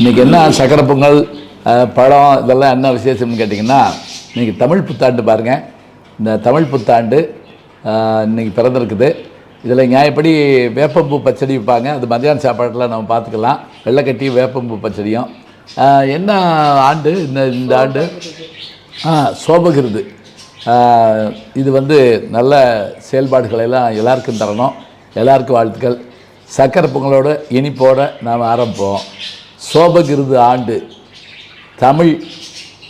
இன்றைக்கி என்ன சக்கரை பொங்கல் பழம் இதெல்லாம் என்ன விசேஷம்னு கேட்டிங்கன்னா இன்றைக்கி தமிழ் புத்தாண்டு பாருங்கள் இந்த தமிழ் புத்தாண்டு இன்றைக்கி பிறந்திருக்குது. இதில் நியாயப்படி வேப்பம்பூ பச்சடி வைப்பாங்க அது மத்தியான சாப்பாட்டில் நம்ம பார்த்துக்கலாம். வெள்ளைக்கட்டி வேப்பம்பூ பச்சடியும். என்ன ஆண்டு? இந்த இந்த ஆண்டு? ஆ சோபகிருது. இது வந்து நல்ல செயல்பாடுகளை எல்லாம் எல்லாருக்கும் தரணும். எல்லாருக்கும் வாழ்த்துக்கள். சக்கரை பொங்கலோட இனிப்போடு நாம் ஆரம்பிப்போம். சோபகிருது ஆண்டு தமிழ்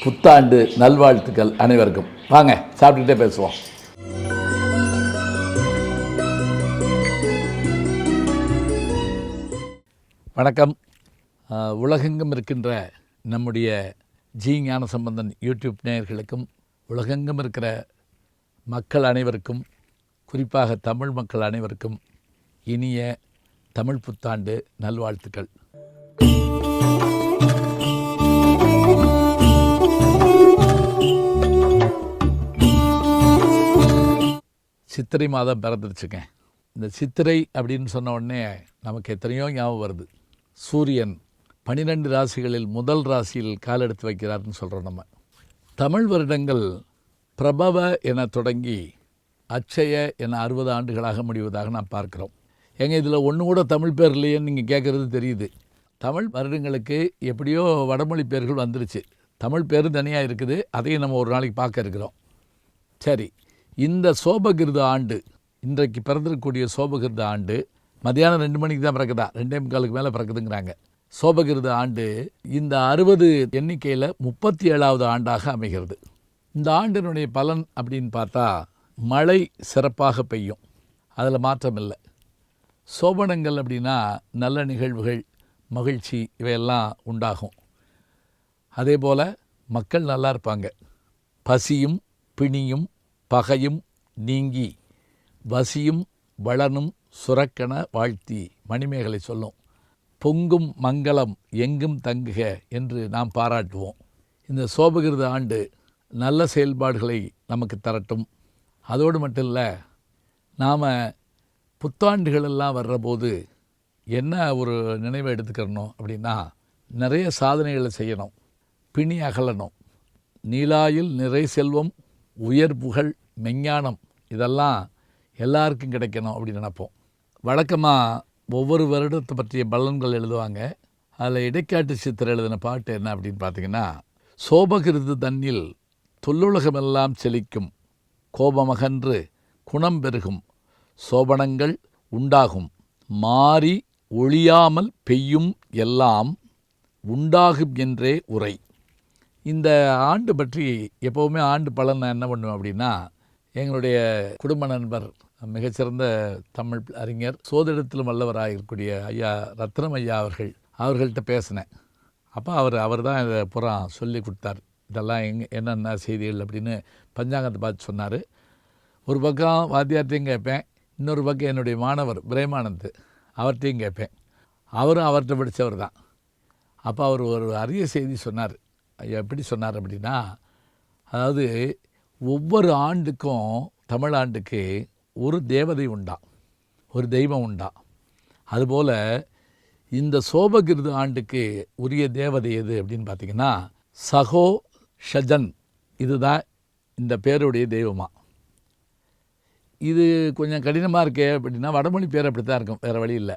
புத்தாண்டு நல்வாழ்த்துக்கள் அனைவருக்கும். வாங்க சாப்பிட்டுட்டே பேசுவோம். வணக்கம். உலகெங்கும் இருக்கின்ற நம்முடைய ஜி ஞானசம்பந்தன் யூடியூப் நேயர்களுக்கும் உலகெங்கும் இருக்கிற மக்கள் அனைவருக்கும் குறிப்பாக தமிழ் மக்கள் அனைவருக்கும் இனிய தமிழ் புத்தாண்டு நல்வாழ்த்துக்கள். சித்திரை மாதம் பிறந்துருச்சுங்க. இந்த சித்திரை அப்படின்னு சொன்ன உடனே நமக்கு எத்தனையோ ஞாபகம் வருது. சூரியன் பன்னிரெண்டு ராசிகளில் முதல் ராசியில் காலெடுத்து வைக்கிறார்னு சொல்கிறோம் நம்ம. தமிழ் வருடங்கள் பிரபவ என தொடங்கி அச்சய என அறுபது ஆண்டுகளாக முடிவதாக நாம் பார்க்குறோம். ஏங்க இதில் ஒன்று கூட தமிழ் பேர் இல்லையேன்னு நீங்கள் கேட்குறது தெரியுது. தமிழ் வருடங்களுக்கு எப்படியோ வடமொழி பேர்கள் வந்துருச்சு. தமிழ் பேர் தனியாக இருக்குது. அதையும் நம்ம ஒரு நாளைக்கு பார்க்க இருக்கிறோம். சரி இந்த சோபகிருத ஆண்டு இன்றைக்கு பிறந்திருக்கக்கூடிய சோபகிருத ஆண்டு மதியானம் ரெண்டு மணிக்கு தான் பிறக்குதா? ரெண்டே முக்காலுக்கு மேலே பிறக்குதுங்கிறாங்க. சோபகிருத ஆண்டு இந்த அறுபது எண்ணிக்கையில் முப்பத்தி ஏழாவது ஆண்டாக அமைகிறது. இந்த ஆண்டினுடைய பலன் அப்படின்னு பார்த்தா மழை சிறப்பாக பெய்யும். அதில் மாற்றம் இல்லை சோபனங்கள் அப்படின்னா நல்ல நிகழ்வுகள் மகிழ்ச்சி இவையெல்லாம் உண்டாகும். அதே போல் மக்கள் நல்லா இருப்பாங்க. பசியும் பிணியும் பகையும் நீங்கி வசியும் வளனும் சுரக்கன வாழ்த்தி மணிமேகலை சொல்லும் பொங்கும் மங்களம் எங்கும் தங்குக என்று நாம் பாராட்டுவோம். இந்த சோபகிருத ஆண்டு நல்ல செயல்பாடுகளை நமக்கு தரட்டும். அதோடு மட்டும் இல்லை நாம் புத்தாண்டுகளெல்லாம் வர்றபோது என்ன ஒரு நினைவை எடுத்துக்கிறணும் அப்படின்னா நிறைய சாதனைகளை செய்யணும். பிணி அகலணும். நீலாயில் நிறை செல்வம் உயர் புகழ் மெஞ்ஞானம் இதெல்லாம் எல்லாருக்கும் கிடைக்கணும் அப்படின்னு நினைப்போம். வழக்கமாக ஒவ்வொரு வருடத்தை பற்றிய பலன்கள் எழுதுவாங்க. அதில் இடைக்காட்டு சித்தர் எழுதின பாட்டு என்ன அப்படின்னு பார்த்தீங்கன்னா சோபகிருது தன்னில் தொல்லுலகமெல்லாம் செழிக்கும். கோபமகன்று குணம் பெருகும். சோபனங்கள் உண்டாகும். மாறி ஒழியாமல் பெய்யும் எல்லாம் உண்டாகும் என்றே உரை. இந்த ஆண்டு பற்றி எப்போவுமே ஆண்டு பலன் நான் என்ன பண்ணுவேன் அப்படின்னா எங்களுடைய குடும்ப நண்பர் மிகச்சிறந்த தமிழ் அறிஞர் சோதிடத்திலும் வல்லவராக இருக்கக்கூடிய ஐயா ரத்னம் ஐயா அவர்கள் அவர்கள்ட்ட பேசினேன். அப்போ அவர் அவர் தான் இதை புறா சொல்லி கொடுத்தார். இதெல்லாம் எங் என்னென்ன செய்திகள் அப்படின்னு பஞ்சாங்கத்தை பார்த்து சொன்னார். ஒரு பக்கம் வாத்தியார்ட்டையும் கேட்பேன் இன்னொரு பக்கம் என்னுடைய மாணவர் பிரேமானந்த் அவர்கிட்டையும் கேட்பேன். அவரும் அவர்கிட்ட படித்தவர் தான். அப்போ அவர் ஒரு அரிய செய்தி சொன்னார். எப்படி சொன்னார் அப்படின்னா அதாவது ஒவ்வொரு ஆண்டுக்கும் தமிழ் ஆண்டுக்கு ஒரு தேவதை உண்டா? ஒரு தெய்வம் உண்டா? அதுபோல் இந்த சோபகிருது ஆண்டுக்கு உரிய தேவதை எது அப்படின்னு பார்த்தீங்கன்னா சகோ ஷஜன். இதுதான் இந்த பேருடைய தெய்வமாக இது கொஞ்சம் கடினமாக இருக்கே அப்படின்னா வடமொழி பேர் அப்படி தான் இருக்கும் வேறு வழி இல்லை.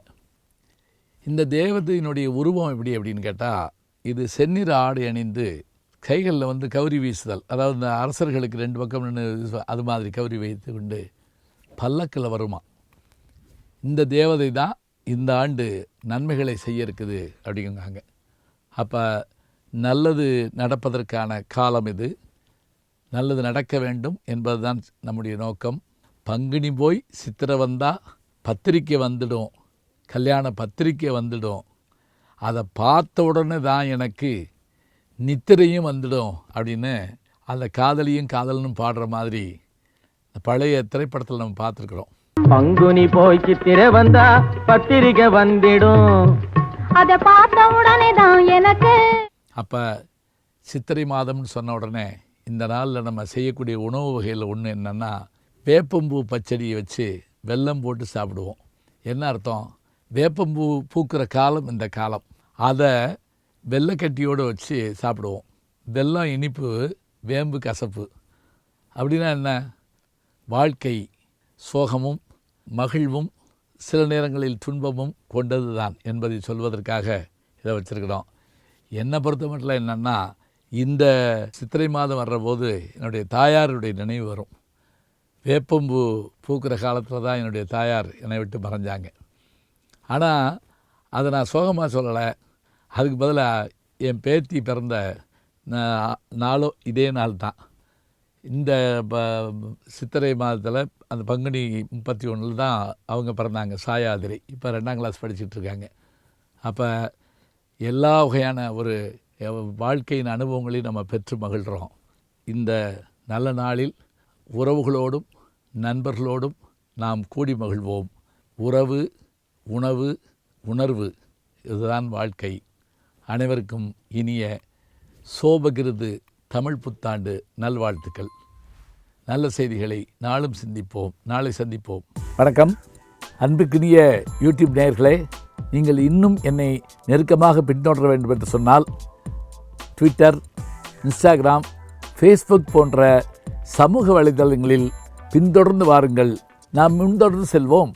இந்த தேவதையினுடைய உருவம் எப்படி அப்படின்னு கேட்டால் இது செந்நிற ஆடை அணிந்து கைகளில் வந்து கௌரி வீசுதல். அதாவது இந்த அரசர்களுக்கு ரெண்டு பக்கம் நின்று அது மாதிரி கௌரி வைத்து கொண்டு பல்லக்கில் வருமா? இந்த தேவதை தான் இந்த ஆண்டு நன்மைகளை செய்ய இருக்குது அப்படிங்கிறாங்க. அப்போ நல்லது நடப்பதற்கான காலம் இது. நல்லது நடக்க வேண்டும் என்பதுதான் நம்முடைய நோக்கம். பங்குனி போய் சித்திரை வந்தால் பத்திரிக்கை வந்துடும். கல்யாண பத்திரிக்கை வந்துடும். அதை பார்த்த உடனே தான் எனக்கு நித்திரையும் வந்துடும் அப்படின்னு அந்த காதலியும் காதலனும் பாடுற மாதிரி பழைய திரைப்படத்தில் நம்ம பார்த்துருக்குறோம். பங்குனி போய் சித்திரை வந்தா பத்திரிக்கை வந்திடும். அத பார்த்த உடனே தான் எனக்கு. அப்போ சித்திரை மாதம்னு சொன்ன உடனே இந்த நாளில் நம்ம செய்யக்கூடிய உணவு வகையில் ஒன்று என்னென்னா வேப்பம்பூ பச்சடியை வச்சு வெல்லம் போட்டு சாப்பிடுவோம். என்ன அர்த்தம்? வேப்பம்பூ பூக்கிற காலம் இந்த காலம். அதை வெள்ளைக்கட்டியோடு வச்சு சாப்பிடுவோம். வெல்லம் இனிப்பு வேம்பு கசப்பு. அப்படின்னா என்ன? வாழ்க்கை சோகமும் மகிழ்வும் சில நேரங்களில் துன்பமும் கொண்டது தான் என்பதை சொல்வதற்காக இதை வச்சுருக்கிறோம். என்னை பொறுத்த மட்டும் என்னென்னா இந்த சித்திரை மாதம் வர்றபோது என்னுடைய தாயாருடைய நினைவு வரும். வேப்பம்பூ பூக்கிற காலத்தில் தான் என்னுடைய தாயார் என்னை விட்டு மறைஞ்சாங்க ஆனால் அதை நான் சோகமாக சொல்லலை. அதுக்கு பதிலாக என் பேத்தி பிறந்த நா- நாளும் இதே நாள் தான். இந்த ப- சித்திரை மாதத்தில் அந்த பங்குனி முப்பத்தி ஒன்றில் தான் அவங்க பிறந்தாங்க சாயாதிரி. இப்போ ரெண்டாம் கிளாஸ் படிச்சுட்ருக்காங்க அப்போ எல்லா வகையான ஒரு வாழ்க்கையின் அனுபவங்களையும் நம்ம பெற்று மகிழ்கிறோம். இந்த நல்ல நாளில் உறவுகளோடும் நண்பர்களோடும் நாம் கூடி மகிழ்வோம். உறவு உணவு உணர்வு இதுதான் வாழ்க்கை. அனைவருக்கும் இனிய சோபகிருது தமிழ் புத்தாண்டு நல்வாழ்த்துக்கள். நல்ல செய்திகளை நாளும் சிந்திப்போம் நாளை சந்திப்போம். வணக்கம். அன்புக்குரிய யூடியூப் நேயர்களே நீங்கள் இன்னும் என்னை நெருக்கமாக பின்தொடர வேண்டும் என்று சொன்னால் ட்விட்டர் இன்ஸ்டாகிராம் ஃபேஸ்புக் போன்ற சமூக வலைதளங்களில் பின்தொடர்ந்து வாருங்கள். நாம் முன்தொடர்ந்து செல்வோம்.